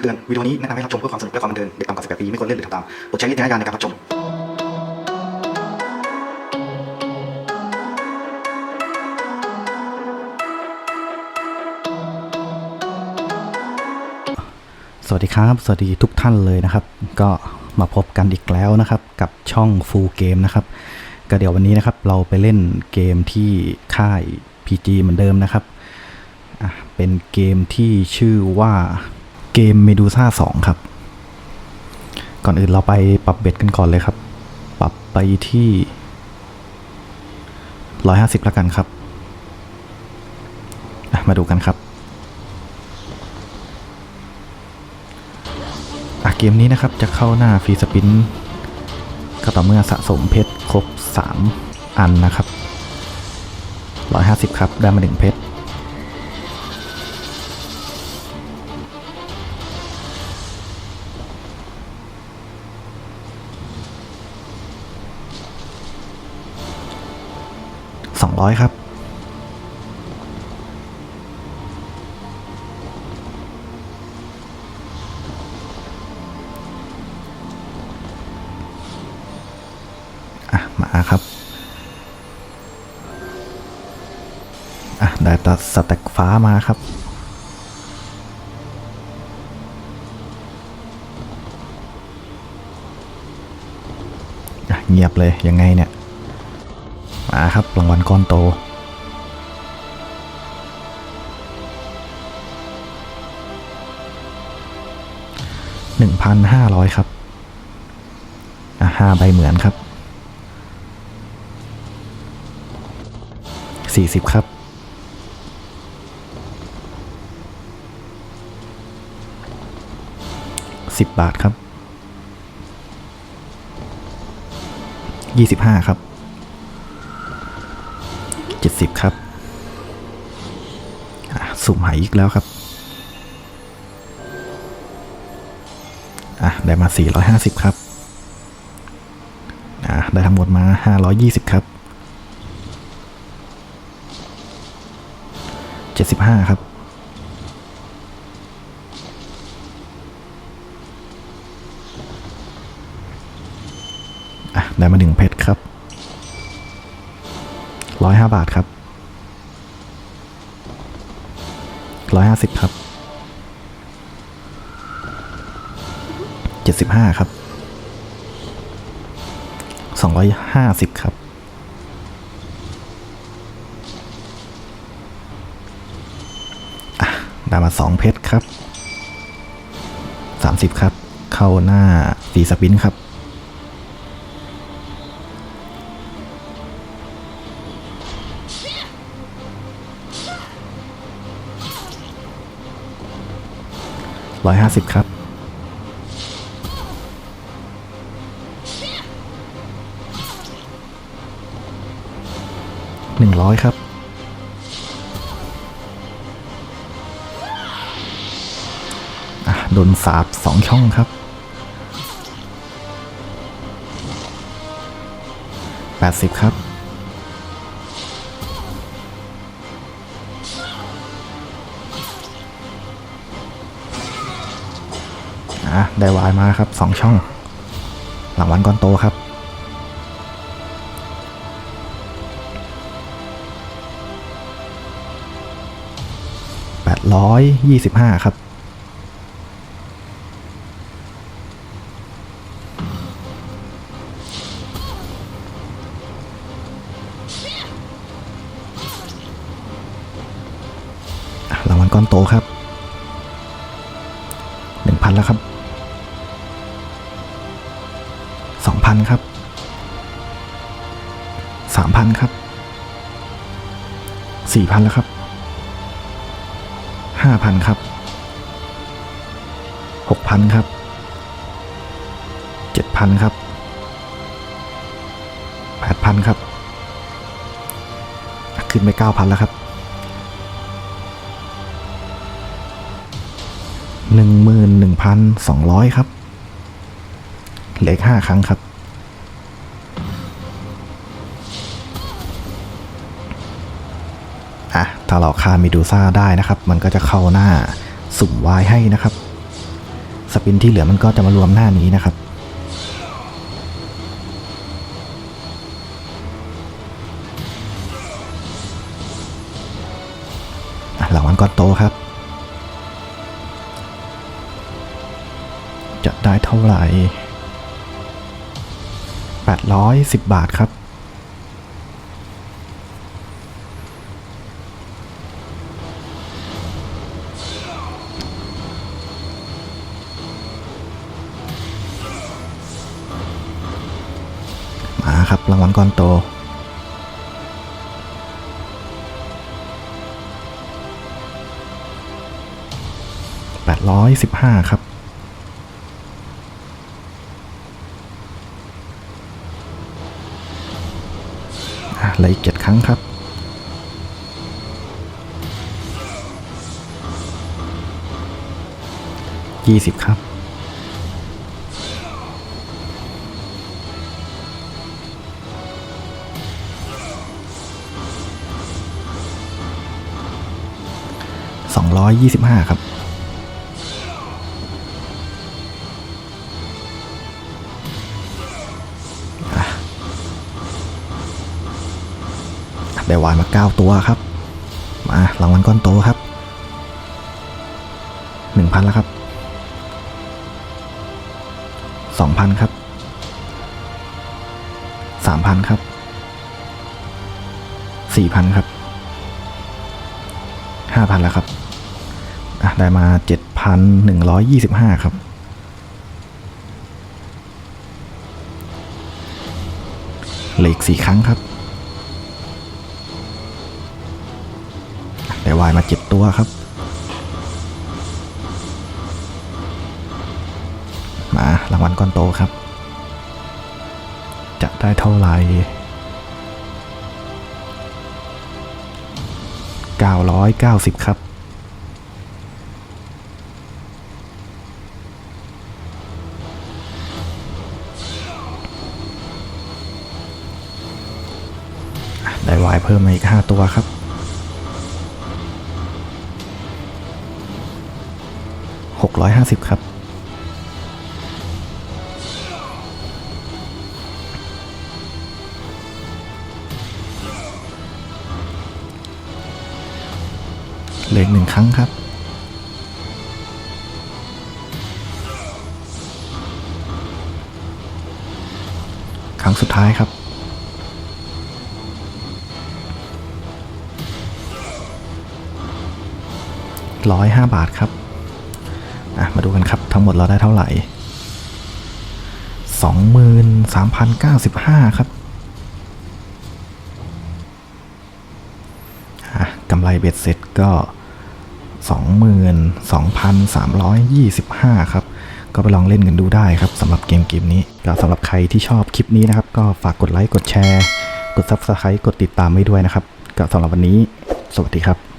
ำเตือนวิดีโอนี้แนะนำให้รับชมเพื่อความสนุกและความบันเทิงเด็กต่ำกว่า18ปีไม่ควรเล่นหรือทำตามโปรดใช้วิจารณญาณในการรับชมสวัสดีครับ สวัสดีทุกท่านเลยนะครับ ก็มาพบกันอีกแล้วนะครับ กับช่อง Full Game นะครับ ก็เดี๋ยววันนี้นะครับเราไปเล่นเกมที่ค่าย PG เหมือนเดิมนะครับ เป็นเกมที่ชื่อว่า เกม Medusa 2ครับ ก่อนอื่นเราไปปรับเบ็ดกันก่อนเลยครับ ปรับไปที่150แล้วกันครับ มาดูกันครับเกมนี้นะครับจะเข้าหน้าฟรีสปินก็ต่อเมื่อสะสมเพชรครบ 3 อันนะครับ 150 ครับ ได้มา 1 เพชร 200 ครับอะมาครับ อะ ได้ตัดสแต็กฟ้ามาครับอะเงียบเลย ยังไงเนี่ย มาครับรางวัลก้อนโต หนึ่งพันห้าร้อยครับ อะห้าใบเหมือนครับ สี่สิบครับสิบบาทครับยี่สิบห้าครับ เจ็ดสิบครับสุ่มหายอีกแล้วครับอะได้มาสี่ร้อยห้าสิบครับอะได้ทั้งหมดมาห้าร้อยยี่สิบครับเจ็ดสิบห้าครับ อะ ได้มาหนึ่งเพชรครับ ร้อยห้าบาทครับร้อยห้าสิบครับเจ็ดสิบห้าครับสองร้อยห้าสิบครับอะได้มาสองเพชรครับสามสิบครับ เข้าหน้าสีสปินครับ ร้อยห้าสิบครับ หนึ่งร้อยครับ อะ โดนสาบสองช่องครับแปดสิบครับ อะได้วายมาครับสองช่อง หลังวันก้อนโตครับ แปดร้อยยี่สิบห้าครับรางวัลก้อนโตครับหนึ่งพันแล้วครับ พันครับสามพันครับสี่พันแล้วครับห้าพันครับหกพันครับเจ็ดพันครับแปดพันครับ ขึ้นไปเก้าพันแล้วครับหนึ่งหมื่นหนึ่งพันสองร้อยครับ เหลือห้าครั้งครับ ถ้าเราฆ่ามิดูซ่าได้นะครับ มันก็จะเข้าหน้าสุ่มวายให้นะครับ สปินที่เหลือมันก็จะมารวมหน้านี้นะครับอะรางวัลก้อนโตครับ จะได้เท่าไหร่810 บาทครับ มาครับรางวัลก้อนโต815ครับอะเหลืออีกเจ็ดครั้งครับยี่สิบครับ สองร้อยยี่สิบห้าครับ ได้วายมา 9 ตัวครับ มารางวัลก้อนโตครับ 1,000 แล้วครับ 2,000 ครับ 3,000 ครับ 4,000 ครับ 5,000 แล้วครับ ได้มา 7,125 ครับ เหลืออีก4ครั้งครับ ได้วายมาเจ็ดตัวครับ มารางวัลก้อนโตครับ จะได้เท่าไหร่990 ครับ ได้วายเพิ่มมาอีก 5 ตัวครับ 650 ครับ เหลืออีกหนึ่งครั้งครับครั้งสุดท้ายครับ ร้อยห้าบาทครับอะมาดูกันครับทั้งหมดเราได้เท่าไหร่สองหมื่นสามพันเก้าสิบห้าครับอะกำไรเบ็ดเสร็จก็สองหมื่นสองพันสามร้อยยี่สิบห้าครับ ก็ไปลองเล่นกันดูได้ครับสำหรับเกมเกมนี้ก็สำหรับใครที่ชอบคลิปนี้นะครับ ก็ฝากกดไลค์ กดแชร์ กด Subscribe กดติดตามไว้ด้วยนะครับ ก็สำหรับวันนี้ สวัสดีครับ